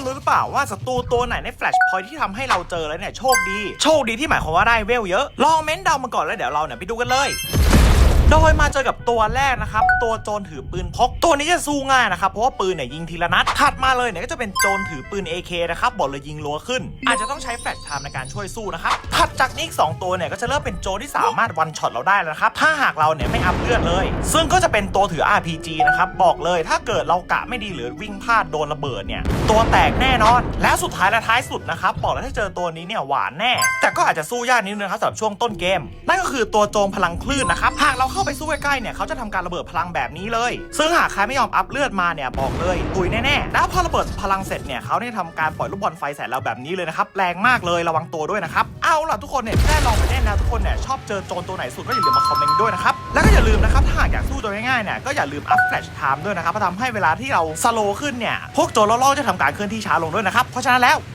คนรู้หรือเปล่าว่าศัตรูตัวไหนในแฟลชพอยที่ทำให้เราเจอแล้วเนี่ยโชคดี โชคดีที่หมายความว่าได้เวลเยอะ ลองเม้นเดามาก่อนแล้วเดี๋ยวเราเนี่ยไปดูกันเลยโดยมาเจอกับตัวแรกนะครับ ตัวโจรถือปืนพก ตัวนี้จะสู้ง่ายนะครับ เพราะว่าปืนเนี่ยยิงทีละนัด ถัดมาเลยเนี่ยก็จะเป็นโจรถือปืน AK นะครับบอกเลยยิงรัวขึ้น อาจจะต้องใช้แฟลชไทม์ในการช่วยสู้นะครับ ถัดจากนี้อีกสองตัวเนี่ยก็จะเริ่มเป็นโจรที่สามารถวันช็อตเราได้แล้วนะครับ ถ้าหากเราเนี่ยไม่อัพเลือดเลย ซึ่งก็จะเป็นตัวถือ RPG นะครับ บอกเลยถ้าเกิดเรากะไม่ดีหรือวิ่งพลาดโดนระเบิดเนี่ย ตัวแตกแน่นอน แล้วสุดท้ายและท้ายสุดนะครับบอกเลยถ้าเจอตัวนี้เนี่ยหวานแน่ แต่ก็อาจจะสู้ยากนิดนึงนะครับสำหรับช่วงต้นเกม นั่นก็คือตัวโจมพลังคลื่นนะครับหากเราเข้าไปสู้ใกล้ๆเนี่ยเขาจะทำการระเบิดพลังแบบนี้เลย ซึ่งหากใครไม่ยอมอัพเลือดมาเนี่ยบอกเลยตุยแน่ๆแล้วพอระเบิดพลังเสร็จเนี่ยเขาเนี่ยทำการปล่อยลูกบอลไฟใส่เราแบบนี้เลยนะครับแรงมากเลยระวังตัวด้วยนะครับเอาล่ะทุกคนเนี่ยได้ลองไปเล่นนะทุกคนเนี่ยชอบเจอโจรตัวไหนสุดก็อย่าลืมมาคอมเมนต์ด้วยนะครับแล้วก็อย่าลืมนะครับถ้าหากอยาก ง่ายๆเนี่ยก็อย่าลืมอัพแฟลชไทม์ด้วยนะครับเพราะทำให้เวลาที่เราสโลว์ขึ้นเนี่ยพวกโจรล่อๆจะทำการเคลื่อนที่ช้าลงด้วยนะครับเพราะฉะนั้นแล้ว